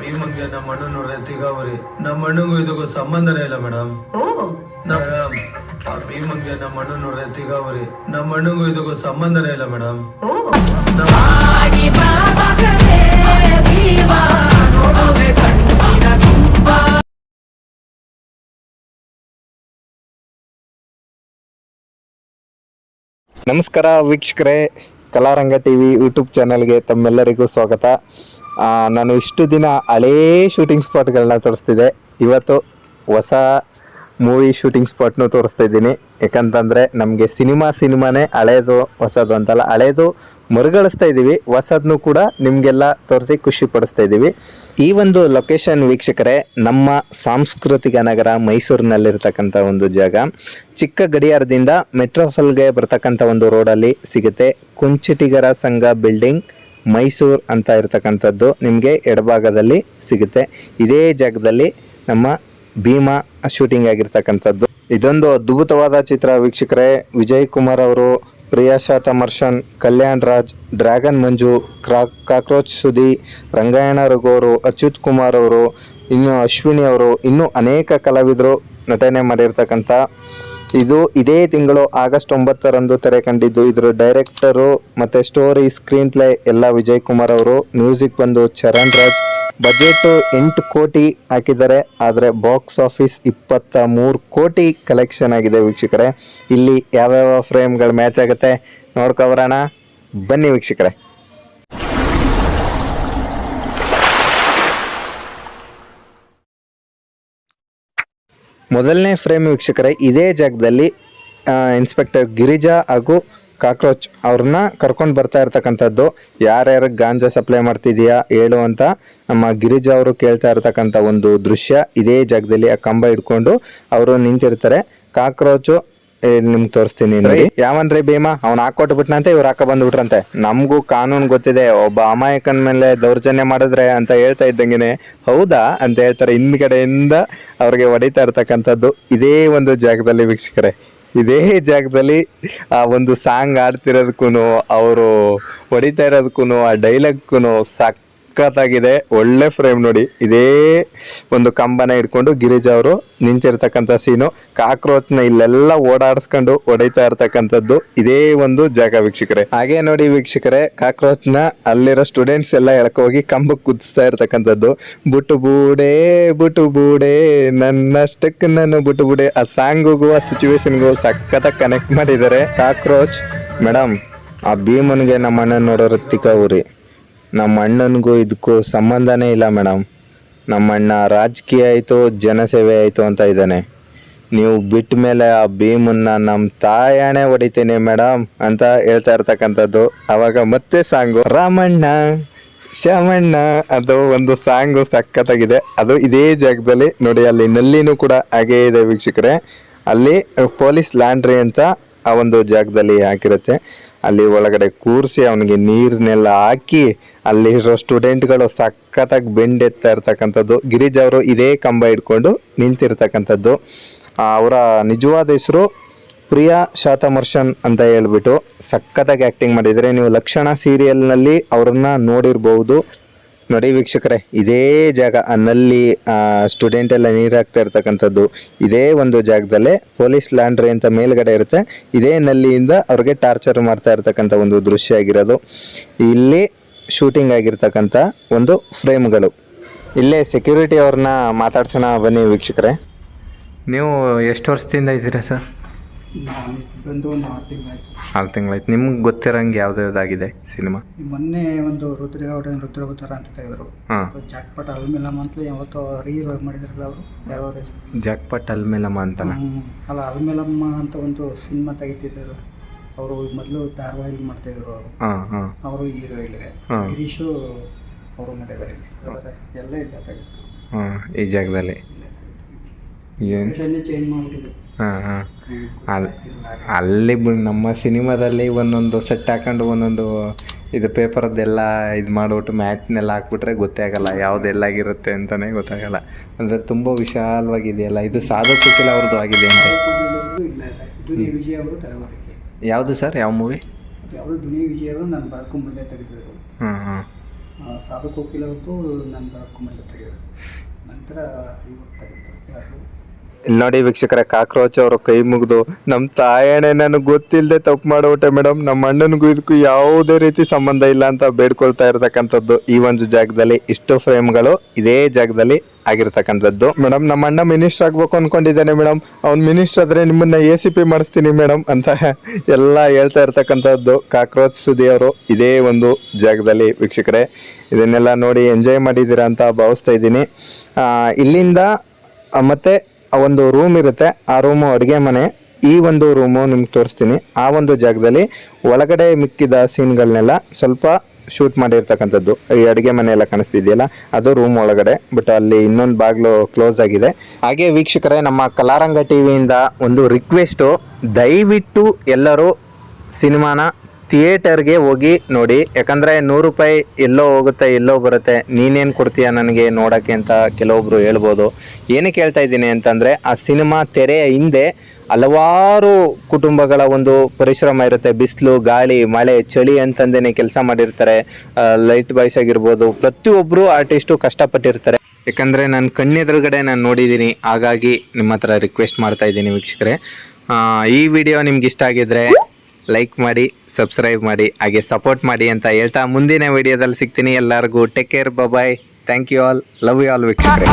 ಭೀಮಂಗೆ ನಮ್ಮ ಅಣ್ಣ ನೋಡಿದ್ರೆ ತಿಗಾವರಿ ನಮ್ಮ ಅಣ್ಣಗೂ ಇದಕ್ಕೂ ಸಂಬಂಧನೇ ಇಲ್ಲ ಮೇಡಮ್ ಓ. ಮೇಡಮ್ ಆ ಭೀಮಂಗೆ ನಮ್ಮ ಅಣ್ಣ ನೋಡಿದ್ರೆ ತಿಗಾವರಿ ನಮ್ಮ ಅಣ್ಣಗೂ ಇದಕ್ಕೂ ಸಂಬಂಧನೇ ಇಲ್ಲ ಮೇಡಮ್ ಓ. ನಮಸ್ಕಾರ ವೀಕ್ಷಕರೇ ಕಲಾರಂಗ ಟಿವಿ ಯೂಟ್ಯೂಬ್ ಚಾನಲ್ಗೆ ತಮ್ಮೆಲ್ಲರಿಗೂ ಸ್ವಾಗತ. ನಾನು ಇಷ್ಟು ದಿನ ಹಳೇ ಶೂಟಿಂಗ್ ಸ್ಪಾಟ್ಗಳನ್ನ ತೋರಿಸ್ತಿದ್ದೆ. ಇವತ್ತು ಹೊಸ ಮೂವಿ ಶೂಟಿಂಗ್ ಸ್ಪಾಟ್ನು ತೋರಿಸ್ತಾ ಇದ್ದೀನಿ. ಯಾಕಂತಂದರೆ ನಮಗೆ ಸಿನಿಮಾ ಸಿನಿಮಾನೇ ಹಳೇದು, ಹೊಸದು ಅಂತಲ್ಲ. ಹಳೇದು ಮರುಗಳಿಸ್ತಾ ಇದ್ದೀವಿ. ಹೊಸದನ್ನು ಕೂಡ ನಿಮಗೆಲ್ಲ ತೋರಿಸಿ ಖುಷಿ ಪಡಿಸ್ತಾ ಇದ್ದೀವಿ. ಈ ಒಂದು ಲೊಕೇಶನ್ ವೀಕ್ಷಕರೇ, ನಮ್ಮ ಸಾಂಸ್ಕೃತಿಕ ನಗರ ಮೈಸೂರಿನಲ್ಲಿರ್ತಕ್ಕಂಥ ಒಂದು ಜಾಗ. ಚಿಕ್ಕ ಗಡಿಯಾರದಿಂದ ಮೆಟ್ರೋಫಲ್ಗೆ ಬರ್ತಕ್ಕಂಥ ಒಂದು ರೋಡಲ್ಲಿ ಸಿಗುತ್ತೆ ಕುಂಚಿಟಿಗರ ಸಂಘ ಬಿಲ್ಡಿಂಗ್ ಮೈಸೂರು ಅಂತ ಇರ್ತಕ್ಕಂಥದ್ದು ನಿಮಗೆ ಎಡಭಾಗದಲ್ಲಿ ಸಿಗುತ್ತೆ. ಇದೇ ಜಾಗದಲ್ಲಿ ನಮ್ಮ ಭೀಮಾ ಶೂಟಿಂಗ್ ಆಗಿರ್ತಕ್ಕಂಥದ್ದು. ಇದೊಂದು ಅದ್ಭುತವಾದ ಚಿತ್ರ ವೀಕ್ಷಕರೇ. ವಿಜಯ್ ಕುಮಾರ್ ಅವರು ಪ್ರಿಯಾಶಾ ತಮರ್ಷನ್ ಕಲ್ಯಾಣ್ ರಾಜ್, ಡ್ರ್ಯಾಗನ್ ಮಂಜು, ಕ್ರಾ, ಕಾಕ್ರೋಚ್ ಸುದಿ, ರಂಗಾಯಣ ರಘು ಅವರು ಅಚ್ಯುತ್ ಕುಮಾರ್ ಅವರು, ಇನ್ನು ಅಶ್ವಿನಿ ಅವರು, ಇನ್ನೂ ಅನೇಕ ಕಲಾವಿದರು ನಟನೆ ಮಾಡಿರ್ತಕ್ಕಂಥ ಇದು ಇದೇ ತಿಂಗಳು ಆಗಸ್ಟ್ ಒಂಬತ್ತರಂದು ತೆರೆ ಕಂಡಿದ್ದು. ಇದರ ಡೈರೆಕ್ಟರು ಮತ್ತೆ ಸ್ಟೋರಿ ಸ್ಕ್ರೀನ್ ಪ್ಲೇ ಎಲ್ಲ ವಿಜಯ್ ಕುಮಾರ್ ಅವರು, ಮ್ಯೂಸಿಕ್ ಬಂದು ಚರಣ್ ರಾಜ್. ಬಜೆಟ್ ಎಂಟು ಕೋಟಿ ಹಾಕಿದ್ದಾರೆ, ಆದರೆ ಬಾಕ್ಸ್ ಆಫೀಸ್ ಇಪ್ಪತ್ತ ಮೂರು ಕೋಟಿ ಕಲೆಕ್ಷನ್ ಆಗಿದೆ ವೀಕ್ಷಕರೇ. ಇಲ್ಲಿ ಯಾವ್ಯಾವ ಫ್ರೇಮ್ಗಳು ಮ್ಯಾಚ್ ಆಗುತ್ತೆ ನೋಡ್ಕೊಬರೋಣ ಬನ್ನಿ ವೀಕ್ಷಕರೇ. ಮೊದಲನೇ ಫ್ರೇಮ್ ವೀಕ್ಷಕರೇ, ಇದೇ ಜಾಗದಲ್ಲಿ ಇನ್ಸ್ಪೆಕ್ಟರ್ ಗಿರಿಜಾ ಹಾಗೂ ಕಾಕ್ರೋಚ್ ಅವ್ರನ್ನ ಕರ್ಕೊಂಡು ಬರ್ತಾ ಇರ್ತಕ್ಕಂಥದ್ದು. ಯಾರ್ಯಾರು ಗಾಂಜಾ ಸಪ್ಲೈ ಮಾಡ್ತಿದೀಯಾ ಹೇಳು ಅಂತ ನಮ್ಮ ಗಿರಿಜಾ ಅವರು ಕೇಳ್ತಾ ಇರ್ತಕ್ಕಂಥ ಒಂದು ದೃಶ್ಯ ಇದೇ ಜಾಗದಲ್ಲಿ ಆ ಕಂಬ ಹಿಡ್ಕೊಂಡು ಅವರು ನಿಂತಿರ್ತಾರೆ. ಕಾಕ್ರೋಚು ನಿಮ್ಗೆ ತೋರಿಸ್ತೀನಿ ನೋಡಿ. ಯಾವನ್ರಿ ಭೀಮಾ? ಅವ್ನ ಹಾಕೊಟ್ಟು ಬಿಟ್ನಂತೆ ಇವ್ರು ಹಾಕ ಬಂದ್ಬಿಟ್ರಂತೆ. ನಮಗೂ ಕಾನೂನು ಗೊತ್ತಿದೆ ಒಬ್ಬ ಅಮಾಯಕನ ಮೇಲೆ ದೌರ್ಜನ್ಯ ಮಾಡಿದ್ರೆ ಅಂತ ಹೇಳ್ತಾ ಇದ್ದಂಗೆನೆ. ಹೌದಾ? ಅಂತ ಹೇಳ್ತಾರೆ. ಹಿಂದ್ಗಡೆಯಿಂದ ಅವ್ರಿಗೆ ಹೊಡಿತಾ ಇರ್ತಕ್ಕಂಥದ್ದು ಇದೇ ಒಂದು ಜಾಗದಲ್ಲಿ ವೀಕ್ಷಕರೇ. ಇದೇ ಜಾಗದಲ್ಲಿ ಆ ಒಂದು ಸಾಂಗ್ ಆಡ್ತಿರೋದಕ್ಕೂ ಅವರು ಹೊಡಿತಾ ಇರೋದಕ್ಕೂ ಆ ಡೈಲಾಗ್ಗೂ ಸಖತ್ತಾಗಿದೆ ಒಳ್ಳೆ ಫ್ರೇಮ್ ನೋಡಿ. ಇದೇ ಒಂದು ಕಂಬನ ಹಿಡ್ಕೊಂಡು ಗಿರಿಜಾ ಅವರು ನಿಂತಿರ್ತಕ್ಕಂಥ ಸೀನು ಕಾಕ್ರೋಚ್ನ ಇಲ್ಲೆಲ್ಲ ಓಡಾಡಿಸ್ಕೊಂಡು ಒಡೀತಾ ಇರ್ತಕ್ಕಂಥದ್ದು ಇದೇ ಒಂದು ಜಾಗ ವೀಕ್ಷಕರೇ. ಹಾಗೆ ನೋಡಿ ವೀಕ್ಷಕರೇ, ಕಾಕ್ರೋಚ್ನ ಅಲ್ಲಿರೋ ಸ್ಟೂಡೆಂಟ್ಸ್ ಎಲ್ಲ ಎಳ್ಕೋಗಿ ಕಂಬಕ್ಕೆ ಕುದಿಸ್ತಾ ಇರ್ತಕ್ಕಂಥದ್ದು. ಬುಟ್ಟು ಬೂಡೆ ಬುಟ್ಟು ಬೂಡೆ ನನ್ನಷ್ಟಕ್ಕೆ ನಾನು ಬುಟ್ಟು ಬೂಡೆ. ಆ ಸಾಂಗಿಗೂ ಆ ಸಿಚುವೇಶನ್ಗೂ ಸಖತ್ತಾಗಿ ಕನೆಕ್ಟ್ ಮಾಡಿದ್ದಾರೆ ಕಾಕ್ರೋಚ್. ಮೇಡಮ್ ಆ ಭೀಮನಿಗೆ ನಮ್ಮ ಅಣ್ಣ ನೋಡೋರು ಊರಿ ನಮ್ಮ ಅಣ್ಣನಿಗೂ ಇದಕ್ಕೂ ಸಂಬಂಧನೇ ಇಲ್ಲ ಮೇಡಮ್ ನಮ್ಮ ಅಣ್ಣ ರಾಜಕೀಯ ಆಯಿತು, ಜನಸೇವೆ ಆಯಿತು ಅಂತ ಇದ್ದಾನೆ. ನೀವು ಬಿಟ್ಟ ಮೇಲೆ ಆ ಭೀಮನ್ನ ನಮ್ಮ ತಾಯಾಣೆ ಹೊಡಿತೀನಿ ಮೇಡಮ್ ಅಂತ ಹೇಳ್ತಾ ಇರ್ತಕ್ಕಂಥದ್ದು. ಅವಾಗ ಮತ್ತೆ ಸಾಂಗು, ರಾಮಣ್ಣ, ಶ್ಯಾಮಣ್ಣ ಅದು ಒಂದು ಸಾಂಗು ಸಖತ್ತಾಗಿದೆ. ಅದು ಇದೇ ಜಾಗದಲ್ಲಿ ನೋಡಿ, ಅಲ್ಲಿ ನಲ್ಲಿನೂ ಕೂಡ ಹಾಗೇ ಇದೆ ವೀಕ್ಷಕರೇ. ಅಲ್ಲಿ ಪೊಲೀಸ್ ಲ್ಯಾಂಡ್ರಿ ಅಂತ ಆ ಒಂದು ಜಾಗದಲ್ಲಿ ಹಾಕಿರುತ್ತೆ. ಅಲ್ಲಿ ಒಳಗಡೆ ಕೂರಿಸಿ ಅವನಿಗೆ ನೀರನ್ನೆಲ್ಲ ಹಾಕಿ ಅಲ್ಲಿರೋ ಸ್ಟೂಡೆಂಟ್ಗಳು ಸಖತ್ತಾಗಿ ಬೆಂಡೆತ್ತಾ ಇರ್ತಕ್ಕಂಥದ್ದು. ಗಿರಿಜ್ ಅವರು ಇದೇ ಕಂಬ ಹಿಡ್ಕೊಂಡು ನಿಂತಿರ್ತಕ್ಕಂಥದ್ದು. ಅವರ ನಿಜವಾದ ಹೆಸರು ಪ್ರಿಯಾ ಶಾತಮರ್ಷನ್ ಅಂತ ಹೇಳ್ಬಿಟ್ಟು ಸಖತ್ತಾಗಿ ಆ್ಯಕ್ಟಿಂಗ್ ಮಾಡಿದರೆ ನೀವು ಲಕ್ಷಣ ಸೀರಿಯಲ್ನಲ್ಲಿ ಅವರನ್ನು ನೋಡಿರ್ಬೋದು. ನೋಡಿ ವೀಕ್ಷಕರೇ, ಇದೇ ಜಾಗ ನಲ್ಲಿ ಸ್ಟೂಡೆಂಟ್ ಎಲ್ಲ ನೀರು ಹಾಕ್ತಾ ಇರ್ತಕ್ಕಂಥದ್ದು, ಇದೇ ಒಂದು ಜಾಗದಲ್ಲೇ ಪೊಲೀಸ್ ಲ್ಯಾಂಡ್ರಿ ಅಂತ ಮೇಲ್ಗಡೆ ಇರುತ್ತೆ. ಇದೇ ನಲ್ಲಿಯಿಂದ ಅವ್ರಿಗೆ ಟಾರ್ಚರ್ ಮಾಡ್ತಾ ಇರ್ತಕ್ಕಂಥ ಒಂದು ದೃಶ್ಯ ಆಗಿರೋದು. ಇಲ್ಲಿ ಶೂಟಿಂಗ್ ಆಗಿರ್ತಕ್ಕಂಥ ಒಂದು ಫ್ರೇಮ್ಗಳು ಇಲ್ಲೇ ಸೆಕ್ಯೂರಿಟಿ ಅವ್ರನ್ನ ಮಾತಾಡ್ಸೋಣ ಬನ್ನಿ ವೀಕ್ಷಕರೇ. ನೀವು ಎಷ್ಟು ವರ್ಷದಿಂದ ಇದ್ದೀರಾ ಸರ್? ಬಂದು ಒಂದು ಆರು ತಿಂಗಳಾಯ್ತು. ಆರು ತಿಂಗಳಾಯ್ತು ನಿಮ್ಗೆ ಗೊತ್ತಿರೋಂಗೆ ಯಾವ್ದಾವ್ದಾಗಿದೆ ಸಿನಿಮಾ? ಮೊನ್ನೆ ಒಂದು ರುದ್ರಗೌಡ ರುದ್ರಗುತ್ತರ ಅಂತ ತೆಗೆದ್ರು ಹಾಂ. ಜಾಕ್ಪಟ್ ಅಲ್ಮಿಲಮ್ ಅಂತ ಯಾವತ್ತೋ ರೀ ಮಾಡಿದ್ರಲ್ಲ ಅವರು ಯಾರೋ ಜಾಕ್ಪಟ್ ಅಲ್ಮೇಲಮ್ಮ ಅಂತ. ಅಲ್ಲ ಅಲ್ಮಿಲಮ್ಮ ಅಂತ ಒಂದು ಸಿನಿಮಾ ತೆಗಿತಿದ್ರು. ಅವರು ಮೊದಲು ಧಾರಾವಾಹಿ ಮಾಡ್ತಾಯಿದ್ರು ಅವರು. ಅವರು ಹೀರೋ. ಗಿರೀಶು ಅವರು ಮಾಡಿದ್ದಾರೆ ಎಲ್ಲ ಇಲ್ಲ ತೆಗೆದು ಹಾಂ ಈ ಜಾಗದಲ್ಲಿ. ಏನು? ಚೇಂಜ್ ಮಾಡಿಬಿಟ್ಟಿದ್ರು. ಹಾಂ ಹಾಂ. ಅಲ್ಲಿ ಅಲ್ಲಿ ನಮ್ಮ ಸಿನಿಮಾದಲ್ಲಿ ಒಂದೊಂದು ಸೆಟ್ ಹಾಕೊಂಡು ಒಂದೊಂದು ಇದು ಪೇಪರದ್ದೆಲ್ಲ ಇದು ಮಾಡಿಬಿಟ್ಟು ಮ್ಯಾಟ್ನೆಲ್ಲ ಹಾಕ್ಬಿಟ್ರೆ ಗೊತ್ತೇ ಆಗಲ್ಲ ಯಾವ್ದು ಎಲ್ಲಾಗಿರುತ್ತೆ ಅಂತಲೇ ಗೊತ್ತಾಗಲ್ಲ. ಅಂದರೆ ತುಂಬ ವಿಶಾಲವಾಗಿದೆಯಲ್ಲ ಇದು ಸಾಧು ಕುಕಿಲ ಅವ್ರದ್ದು ಆಗಿದೆ ಅಂತ. ಯಾವುದು ಸರ್ ಯಾವ ಮೂವಿ? ಯಾವುದು ದುನಿಯಾ ವಿಜಯ್ ಅವರು ನಾನು ಬಳ್ಕೊಂಬಲ್ಲೇ ತೆಗೆದಿದ್ರು ಹಾಂ ಹಾಂ. ಆ, ಸಾಧು ಕೋಕಿಲ ಹೊತ್ತು ನನ್ನ ಕುಮಂಡ ತೆಗೆದು ನಂತರ ಇವತ್ತು ತೆಗೆದು ಯಾರು? ಇಲ್ಲಿ ನೋಡಿ ವೀಕ್ಷಕರ, ಕಾಕ್ರೋಚ್ ಅವರು ಕೈ ಮುಗಿದು ನಮ್ಮ ತಾಯಣೆ ನನಗೆ ಗೊತ್ತಿಲ್ಲದೆ ತಪ್ಪು ಮಾಡ್ಬಿಟ್ಟೆ ಮೇಡಮ್ ನಮ್ಮ ಅಣ್ಣನಿಗೂ ಇದಕ್ಕೂ ಯಾವುದೇ ರೀತಿ ಸಂಬಂಧ ಇಲ್ಲ ಅಂತ ಬೇಡ್ಕೊಳ್ತಾ ಇರತಕ್ಕಂಥದ್ದು ಈ ಒಂದು ಜಾಗದಲ್ಲಿ. ಇಷ್ಟು ಫ್ರೇಮ್ಗಳು ಇದೇ ಜಾಗದಲ್ಲಿ ಆಗಿರ್ತಕ್ಕಂಥದ್ದು. ಮೇಡಮ್ ನಮ್ಮ ಅಣ್ಣ ಮಿನಿಸ್ಟರ್ ಆಗ್ಬೇಕು ಅನ್ಕೊಂಡಿದ್ದಾನೆ ಮೇಡಮ್ ಅವ್ನು ಮಿನಿಸ್ಟರ್ ಆದ್ರೆ ನಿಮ್ಮನ್ನ ಎ ಸಿ ಪಿ ಮಾಡಿಸ್ತೀನಿ ಮೇಡಮ್ ಅಂತ ಎಲ್ಲ ಹೇಳ್ತಾ ಇರ್ತಕ್ಕಂಥದ್ದು. ಕಾಕ್ರೋಚ್ ಸುದಿಯವರು ಇದೇ ಒಂದು ಜಾಗದಲ್ಲಿ ವೀಕ್ಷಕರೇ. ಇದನ್ನೆಲ್ಲ ನೋಡಿ ಎಂಜಾಯ್ ಮಾಡಿದ್ದೀರಾ ಅಂತ ಭಾವಿಸ್ತಾ ಇದ್ದೀನಿ. ಇಲ್ಲಿಂದ ಮತ್ತೆ ಒಂದು ರೂಮ್ ಇರುತ್ತೆ. ಆ ರೂಮು ಅಡುಗೆ ಮನೆ. ಈ ಒಂದು ರೂಮು ನಿಮ್ಗೆ ತೋರಿಸ್ತೀನಿ. ಆ ಒಂದು ಜಾಗದಲ್ಲಿ ಒಳಗಡೆ ಮಿಕ್ಕಿದ ಸೀನ್ಗಳನ್ನೆಲ್ಲ ಸ್ವಲ್ಪ ಶೂಟ್ ಮಾಡಿರ್ತಕ್ಕಂಥದ್ದು. ಈ ಅಡುಗೆ ಮನೆ ಎಲ್ಲ ಕಾಣಿಸ್ತಿದೆಯಲ್ಲ, ಅದು ರೂಮ್ ಒಳಗಡೆ. ಬಟ್ ಅಲ್ಲಿ ಇನ್ನೊಂದು ಬಾಗಿಲು ಕ್ಲೋಸ್ ಆಗಿದೆ. ಹಾಗೆ ವೀಕ್ಷಕರೇ, ನಮ್ಮ ಕಲಾರಂಗ ಟಿವಿಯಿಂದ ಒಂದು ರಿಕ್ವೆಸ್ಟು ದಯವಿಟ್ಟು ಎಲ್ಲರೂ ಸಿನಿಮಾನ ಥಿಯೇಟರ್ಗೆ ಹೋಗಿ ನೋಡಿ, ಯಾಕಂದರೆ ನೂರು ರೂಪಾಯಿ ಎಲ್ಲೋ ಹೋಗುತ್ತೆ, ಎಲ್ಲೋ ಬರುತ್ತೆ, ನೀನೇನು ಕೊಡ್ತೀಯ ನನಗೆ ನೋಡೋಕ್ಕೆ ಅಂತ ಕೆಲವೊಬ್ರು ಹೇಳ್ಬೋದು. ಏನಕ್ಕೆ ಹೇಳ್ತಾ ಇದ್ದೀನಿ ಅಂತಂದರೆ, ಆ ಸಿನಿಮಾ ತೆರೆಯ ಹಿಂದೆ ಹಲವಾರು ಕುಟುಂಬಗಳ ಒಂದು ಪರಿಶ್ರಮ ಇರುತ್ತೆ. ಬಿಸಿಲು, ಗಾಳಿ, ಮಳೆ, ಚಳಿ ಅಂತಂದೇನೆ ಕೆಲಸ ಮಾಡಿರ್ತಾರೆ. ಲೈಟ್ ಬಾಯ್ಸ್ ಆಗಿರ್ಬೋದು ಪ್ರತಿಯೊಬ್ಬರು ಆರ್ಟಿಸ್ಟು ಕಷ್ಟಪಟ್ಟಿರ್ತಾರೆ. ಯಾಕಂದರೆ ನಾನು ಕಣ್ಣೆದುರುಗಡೆ ನಾನು ನೋಡಿದ್ದೀನಿ. ಹಾಗಾಗಿ ನಿಮ್ಮ ಹತ್ರ ರಿಕ್ವೆಸ್ಟ್ ಮಾಡ್ತಾ ಇದ್ದೀನಿ ವೀಕ್ಷಕರೇ. ಈ ವಿಡಿಯೋ ನಿಮ್ಗೆ ಇಷ್ಟ ಆಗಿದ್ರೆ ಲೈಕ್ ಮಾಡಿ ಸಬ್ಸ್ಕ್ರೈಬ್ ಮಾಡಿ, ಹಾಗೆ ಸಪೋರ್ಟ್ ಮಾಡಿ ಅಂತ ಹೇಳ್ತಾ ಮುಂದಿನ ವಿಡಿಯೋದಲ್ಲಿ ಸಿಗ್ತೀನಿ. ಎಲ್ಲರಿಗೂ take care bye thank you all love you all ವೀಕ್ಷಕರೇ.